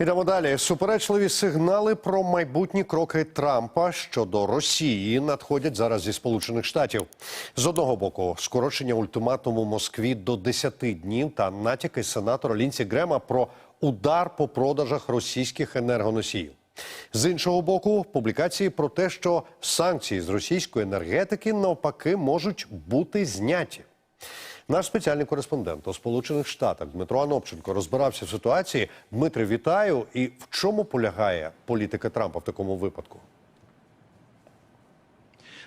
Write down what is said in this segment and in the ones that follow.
Ідемо далі. Суперечливі сигнали про майбутні кроки Трампа щодо Росії надходять зараз зі Сполучених Штатів. З одного боку, скорочення ультиматуму Москві до 10 днів та натяки сенатора Лінсі Грема про удар по продажах російських енергоносіїв. З іншого боку, публікації про те, що санкції з російської енергетики навпаки можуть бути зняті. Наш спеціальний кореспондент у Сполучених Штатах Дмитро Анопченко розбирався в ситуації. Дмитре, вітаю. І в чому полягає політика Трампа в такому випадку?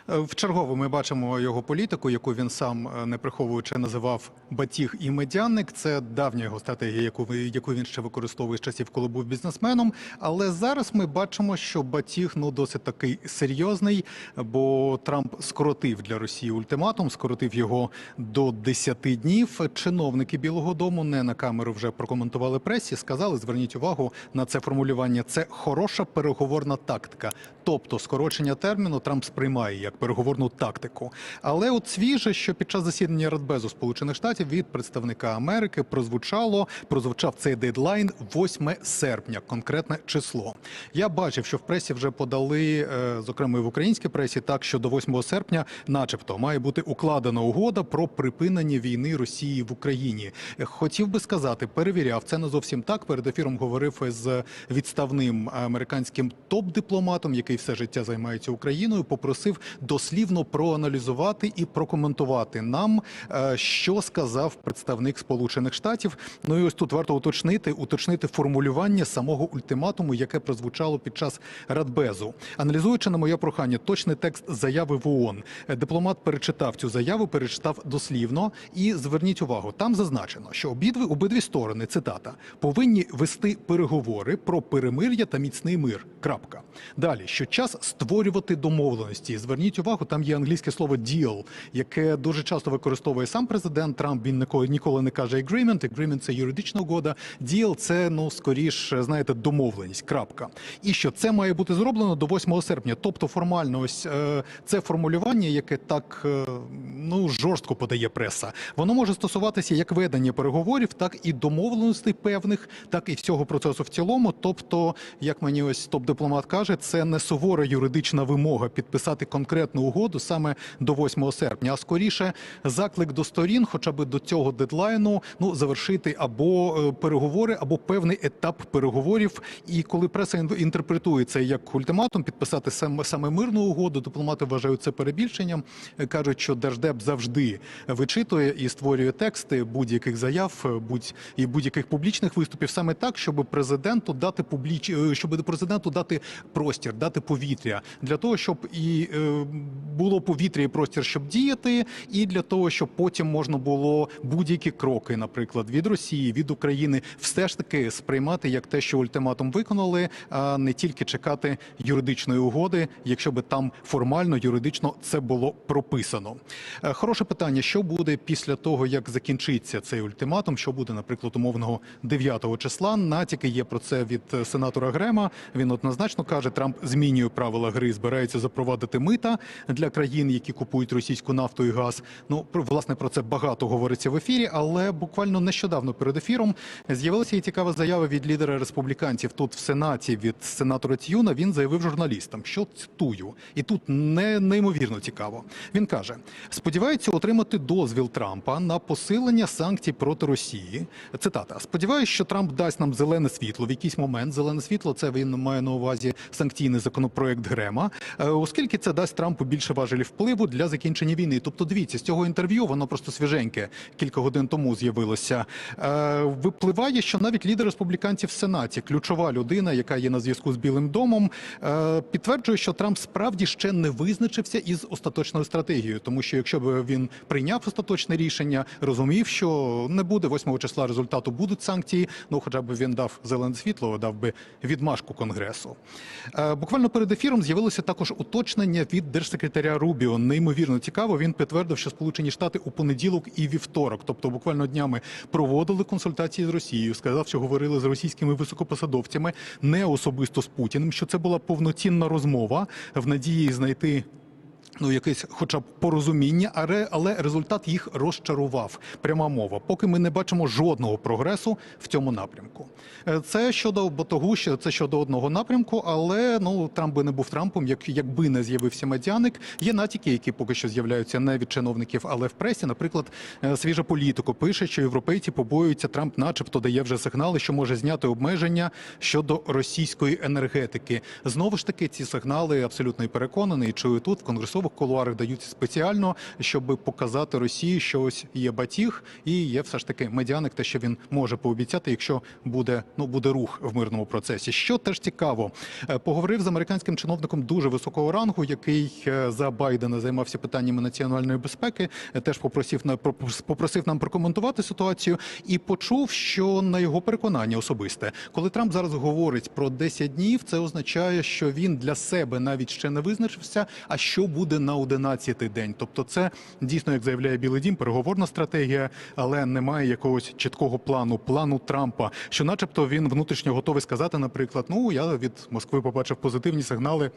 Е, В чергове ми бачимо його політику, яку він сам е, не приховуючи називав батіг і медяник. Це давня його стратегія, яку яку він ще використовує з часів, коли був бізнесменом. Але зараз ми бачимо, що батіг ну досить такий серйозний, бо Трамп скоротив для Росії ультиматум, скоротив його до 10 днів. Чиновники Білого Дому не на камеру вже прокоментували пресі. Сказали, зверніть увагу на це формулювання. Це хороша переговорна тактика. Тобто скорочення терміну Трамп сприймає як переговорну тактику. Але от свіже, що під час засідання Радбезу Сполучених Штатів від представника Америки прозвучало, прозвучав цей дедлайн 8 серпня, конкретне число. Я бачив, що в пресі вже подали, е, зокрема і в українській пресі, так що до 8 серпня, начебто, має бути укладена угода про припинення війни Росії в Україні. Е, Хотів би сказати, перевіряв це не зовсім так. Перед ефіром говорив з відставним американським топ-дипломатом, який все життя займається Україною. Попросив дослівно проаналізувати і прокоментувати нам, е, що сказав представник Сполучених Штатів. Ну і ось тут варто уточнити, уточнити формулювання самого ультиматуму, яке прозвучало під час Радбезу. Аналізуючи на моє прохання, точний текст заяви в ООН, е, дипломат перечитав цю заяву, перечитав дослівно. І зверніть увагу, там зазначено, що обидві обидві сторони цитата повинні вести переговори про перемир'я та міцний мир. Крапка. Далі, що час створювати домовленості. Зверніть увагу, там є англійське слово «deal», яке дуже часто використовує сам президент Трамп. Він ніколи, не каже agreement. Agreement – це юридична угода. Deal – це ну скоріш, знаєте, домовленість. Крапка. І що це має бути зроблено до 8 серпня. Тобто, формально, ось е, це формулювання, яке так е, ну жорстко подає преса. Воно може стосуватися як ведення переговорів, так і домовленостей певних, так і всього процесу в цілому. Тобто, як мені ось топ-дипломат каже, це не сувора юридична вимога підписати конкретну угоду саме до 8 серпня, а скоріше заклик до сторін, хоча б до цього дедлайну, ну завершити або е, переговори, або певний етап переговорів. І коли преса ін- інтерпретує це як ультиматум, підписати саме, саме мирну угоду, дипломати вважають це перебільшенням. Е, кажуть, що держдеп завжди вичитує і створює тексти будь-яких заяв, е, будь і будь-яких публічних виступів саме так, щоб президенту дати публіч, щоб президенту дати простір, дати повітря для того, щоб і було повітря і простір, щоб діяти, і для того, щоб потім можна було будь-які кроки, наприклад, від Росії, від України, все ж таки сприймати як те, що ультиматум виконали, а не тільки чекати юридичної угоди, якщо би там формально юридично це було прописано. Е, Хороше питання: що буде після того, як закінчиться цей ультиматум? Що буде, наприклад, умовного 9 числа? Натяки є про це від е, сенатора Грема. Він однозначно каже, Трамп змінює правила гри, збирається запровадити мита для країн, які купують російську нафту і газ. Ну власне про це багато говориться в ефірі, але буквально нещодавно перед ефіром з'явилася і цікава заява від лідера республіканців тут в сенаті від сенатора Т'юна. Він заявив журналістам, що цитую, і тут не неймовірно цікаво. Він каже: сподівається отримати дозвіл Трампа на посилення санкцій проти Росії. Цитата: сподіваюся, що Трамп дасть нам зелене світло в якийсь момент. Зелене світло це він має на увазі санкційний законопроект Грема, е, оскільки це дасть Трампу більше важелів впливу для закінчення війни. Тобто, дивіться, з цього інтерв'ю воно просто свіженьке кілька годин тому з'явилося. Е, Випливає, що навіть лідер республіканців в Сенаті, ключова людина, яка є на зв'язку з Білим домом, е, підтверджує, що Трамп справді ще не визначився із остаточною стратегією, тому що якщо б він прийняв остаточне рішення, розумів, що не буде 8 числа результату, будуть санкції. Ну, хоча б він дав зелене світло, дав би відмашку конгресу. Е, Буквально перед ефіром з'явилося також уточнення від держсекретаря Рубіо. Неймовірно цікаво. Він підтвердив, що Сполучені Штати у понеділок і вівторок, тобто буквально днями, проводили консультації з Росією. Сказав, що говорили з російськими високопосадовцями, не особисто з Путіним. Що це була повноцінна розмова в надії знайти Ну, якесь, хоча б порозуміння, але, результат їх розчарував. Пряма мова. Поки ми не бачимо жодного прогресу в цьому напрямку. Е, Це щодо бо того, що це щодо одного напрямку, але ну Трамп би не був Трампом, як якби не з'явився медяник. Є натяки, які поки що з'являються не від чиновників, але в пресі. Наприклад, е, свіжа політико пише, що європейці побоюються, Трамп, начебто, дає вже сигнали, що може зняти обмеження щодо російської енергетики. Знову ж таки, ці сигнали абсолютно переконаний. Чую тут в конгресових кулуарах даються спеціально, щоб показати Росії, що ось є батіг і є все ж таки медіаник, те, що він може пообіцяти, якщо буде ну буде рух в мирному процесі. Що теж цікаво, Е, поговорив з американським чиновником дуже високого рангу, який е, за Байдена займався питаннями національної безпеки. Е, Теж попросив на про- попросив нам прокоментувати ситуацію і почув, що на його переконання особисте, коли Трамп зараз говорить про 10 днів, це означає, що він для себе навіть ще не визначився. А що буде на 11-й день? Тобто, це дійсно, як заявляє Білий Дім, переговорна стратегія, але немає якогось чіткого плану, плану Трампа, що, начебто, він внутрішньо готовий сказати, наприклад, ну я від Москви побачив позитивні сигнали.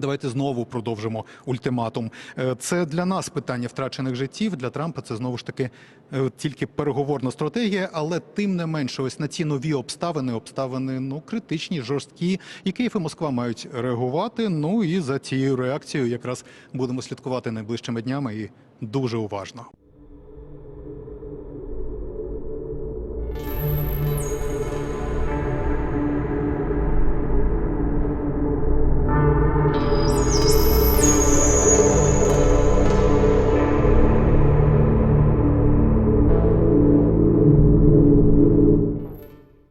Давайте знову продовжимо ультиматум. Е, Це для нас питання втрачених життів. Для Трампа це знову ж таки е, тільки переговорна стратегія, але тим не менше, ось на ці нові обставини, обставини ну критичні, жорсткі, і Київ і Москва мають реагувати. Ну і за цією реакцією якраз будемо слідкувати найближчими днями і дуже уважно.